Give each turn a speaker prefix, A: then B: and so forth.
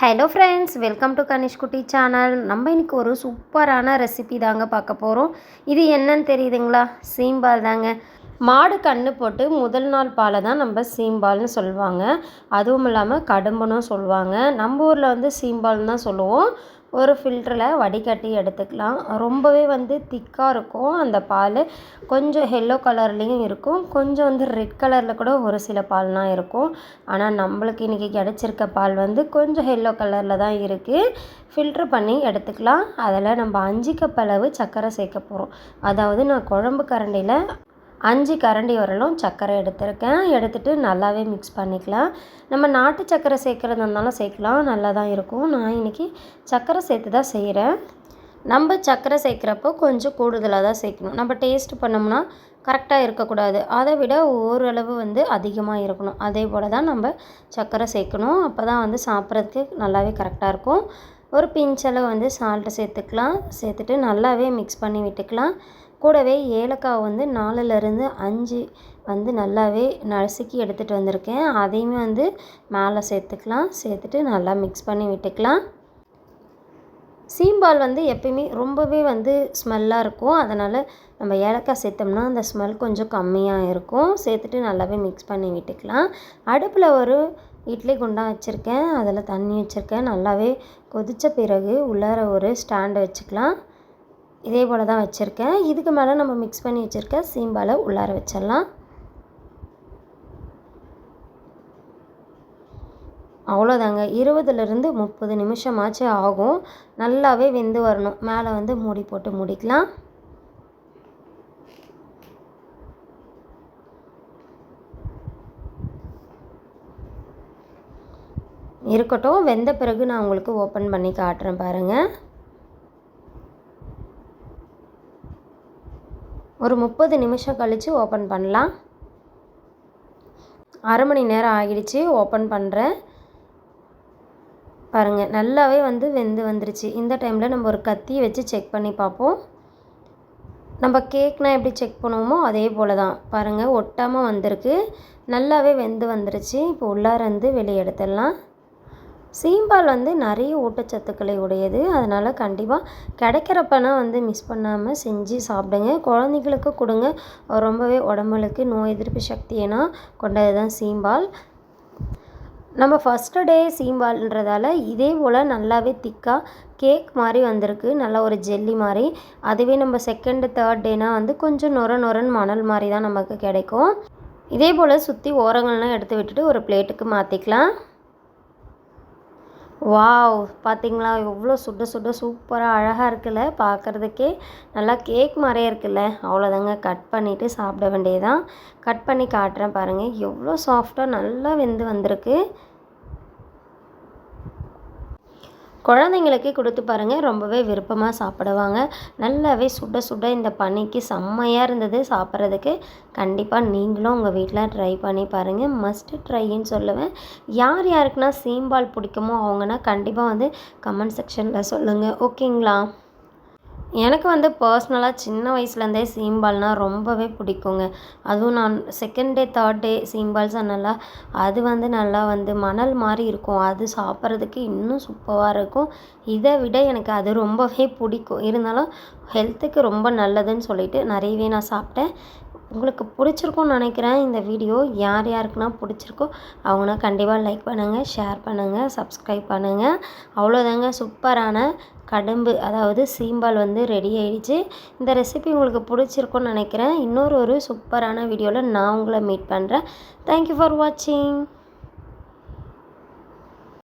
A: Hello friends welcome to Kanishkutti channel நம்ம இன்றைக்கி ஒரு சூப்பரான ரெசிபி தாங்க பார்க்க போகிறோம் இது என்னன்னு தெரியுதுங்களா? சீம்பால் தாங்க. மாடு கன்று போட்டு முதல் நாள் பாலை தான் நம்ம சீம்பால்னு சொல்லுவாங்க. அதுவும் இல்லாமல் கடும்புன்னு சொல்லுவாங்க. நம்ம ஊரில் வந்து சீம்பால்னு தான் சொல்லுவோம். ஒரு ஃபில்டரில் வடிகட்டி எடுத்துக்கலாம். ரொம்பவே வந்து திக்காக இருக்கும். அந்த பால் கொஞ்சம் எல்லோ கலர்லேயும் இருக்கும். கொஞ்சம் வந்து ரெட் கலரில் கூட ஒரு சில பால்லாம் இருக்கும். ஆனால் நம்மளுக்கு இன்றைக்கி கிடச்சிருக்க பால் வந்து கொஞ்சம் எல்லோ கலரில் தான் இருக்குது ஃபில்ட்ரு பண்ணி எடுத்துக்கலாம். அதில் நம்ம அஞ்சு கப் அளவு சர்க்கரை சேர்க்க போகிறோம் அதாவது நான் குழம்பு கரண்டியில் அஞ்சு கரண்டி வரலும் சர்க்கரை எடுத்திருக்கேன். எடுத்துகிட்டு நல்லாவே மிக்ஸ் பண்ணிக்கலாம். நம்ம நாட்டு சர்க்கரை சேர்க்குறது இருந்தாலும் சேர்க்கலாம். நல்லா தான் இருக்கும். நான் இன்றைக்கி சர்க்கரை சேர்த்து தான் செய்கிறேன் நம்ம சர்க்கரை சேர்க்குறப்போ கொஞ்சம் கூடுதலாக தான் சேர்க்கணும். நம்ம டேஸ்ட் பண்ணோம்னா கரெக்டாக இருக்கக்கூடாது. அதை விட ஓரளவு வந்து அதிகமாக இருக்கணும். அதே போல் தான் நம்ம சர்க்கரை சேர்க்கணும். அப்போ தான் வந்து சாப்பிட்றதுக்கு நல்லாவே கரெக்டாக இருக்கும். ஒரு பிஞ்சளவு வந்து சால்ட்டு சேர்த்துக்கலாம். சேர்த்துட்டு நல்லாவே மிக்ஸ் பண்ணி விட்டுக்கலாம். கூடவே ஏலக்காய் வந்து நாலுலேருந்து அஞ்சு வந்து நல்லாவே நசுக்கி எடுத்துகிட்டு வந்திருக்கேன். அதையுமே வந்து மேலே சேர்த்துக்கலாம். சேர்த்துட்டு நல்லா மிக்ஸ் பண்ணி விட்டுக்கலாம். சீம்பால் வந்து எப்பயுமே ரொம்பவே வந்து ஸ்மெல்லாக இருக்கும். அதனால் நம்ம ஏலக்காய் சேர்த்தோம்னா அந்த ஸ்மெல் கொஞ்சம் கம்மியாக இருக்கும். சேர்த்துட்டு நல்லாவே மிக்ஸ் பண்ணி விட்டுக்கலாம். அடுப்பில் ஒரு இட்லி குண்டா வச்சுருக்கேன். அதில் தண்ணி வச்சுருக்கேன். நல்லாவே கொதித்த பிறகு உள்ளார ஒரு ஸ்டாண்டு வச்சுக்கலாம். இதே போல் தான் வச்சுருக்கேன். இதுக்கு மேலே நம்ம மிக்ஸ் பண்ணி வச்சுருக்க சீம்பாலை உள்ளார வச்சிடலாம். அவ்வளோதாங்க இருபதுலேருந்து முப்பது நிமிஷமாச்சு ஆகும். நல்லாவே வெந்து வரணும். மேலே வந்து மூடி போட்டு மூடிக்கலாம். இருக்கட்டும். வெந்த பிறகு நான் உங்களுக்கு ஓப்பன் பண்ணி காட்டுறேன் பாருங்கள் ஒரு முப்பது நிமிஷம் கழித்து ஓப்பன் பண்ணலாம். அரை மணி நேரம் ஆகிடுச்சு ஓப்பன் பண்ணுறேன் பாருங்கள் நல்லாவே வந்து வெந்து வந்துருச்சு. இந்த டைமில் நம்ம ஒரு கத்தி வச்சு செக் பண்ணி பார்ப்போம். நம்ம கேக்னால் எப்படி செக் பண்ணுவோமோ அதே போல் தான் பாருங்கள் ஒட்டாமல் வந்திருக்கு. நல்லாவே வெந்து வந்துருச்சு. இப்போ உள்ளார வந்து வெளியே எடுத்துடலாம். சீம்பால் வந்து நிறைய ஊட்டச்சத்துக்களை உடையது. அதனால் கண்டிப்பாக கிடைக்கிறப்பனா வந்து மிஸ் பண்ணாமல் செஞ்சு சாப்பிடுங்க. குழந்தைங்களுக்கு கொடுங்க. ரொம்பவே உடம்புகளுக்கு நோய் எதிர்ப்பு சக்தியெல்லாம் கொண்டது தான் சீம்பால். நம்ம ஃபஸ்ட்டு டே சீம்பால்ன்றதால இதே போல் நல்லாவே திக்காக கேக் மாதிரி வந்திருக்கு. நல்லா ஒரு ஜெல்லி மாதிரி. அதுவே நம்ம செகண்டு தேர்ட் டேனா வந்து கொஞ்சம் நொர நொரன் மணல் மாதிரி தான் நமக்கு கிடைக்கும். இதே போல் சுற்றி ஓரங்கள்லாம் எடுத்து விட்டுட்டு ஒரு பிளேட்டுக்கு மாற்றிக்கலாம் வாவ் பார்த்தீங்களா எவ்வளோ சுட சுட சூப்பராக அழகாக இருக்குல்ல? பார்க்குறதுக்கே நல்லா கேக் மாதிரியே இருக்குல்ல? அவ்வளோதாங்க கட் பண்ணிவிட்டு சாப்பிட வேண்டியதான் கட் பண்ணி காட்டுறேன் பாருங்கள் எவ்வளோ சாஃப்டாக நல்லா வெந்து வந்திருக்கு. குழந்தைங்களுக்கு கொடுத்து பாருங்கள் ரொம்பவே விருப்பமாக சாப்பிடுவாங்க. நல்லாவே சுட சுட இந்த பனிக்கு செம்மையாக இருந்தது சாப்பிட்றதுக்கு. கண்டிப்பாக நீங்களும் உங்கள் வீட்டில் ட்ரை பண்ணி பாருங்கள் மஸ்ட்டு ட்ரைன்னு சொல்லுவேன். யார் யாருக்குன்னா சீம்பால் பிடிக்குமோ அவங்கன்னா கண்டிப்பாக வந்து கமெண்ட் செக்ஷனில் சொல்லுங்கள் ஓகேங்களா எனக்கு வந்து பர்ஸ்னலாக சின்ன வயசுலேருந்தே சீம்பால்னால் ரொம்பவே பிடிக்குங்க. அதுவும் நான் செகண்ட் டே தேர்ட் டே சீம்பால் சொன்னல அது வந்து நல்லா வந்து மணல் மாதிரி இருக்கும். அது சாப்பிட்றதுக்கு இன்னும் சூப்பராக இருக்கும். இதை விட எனக்கு அது ரொம்பவே பிடிக்கும். இருந்தாலும் ஹெல்த்துக்கு ரொம்ப நல்லதுன்னு சொல்லிட்டு நிறையவே நான் சாப்பிட்டேன். உங்களுக்கு பிடிச்சிருக்கும்னு நினைக்கிறேன் இந்த வீடியோ. யார் யாருக்குனா பிடிச்சிருக்கோ அவங்கன்னா கண்டிப்பாக லைக் பண்ணுங்கள் ஷேர் பண்ணுங்கள் சப்ஸ்கிரைப் பண்ணுங்கள் அவ்வளோதாங்க சூப்பரான கடம்பு. அதாவது சீம்பால் வந்து ரெடி ஆயிடுச்சு. இந்த ரெசிபி உங்களுக்கு பிடிச்சிருக்கும்னு நினைக்கிறேன். இன்னொரு ஒரு சூப்பரான வீடியோவில் நான் உங்களை மீட் பண்ணுறேன் தேங்க்யூ ஃபார் வாட்சிங்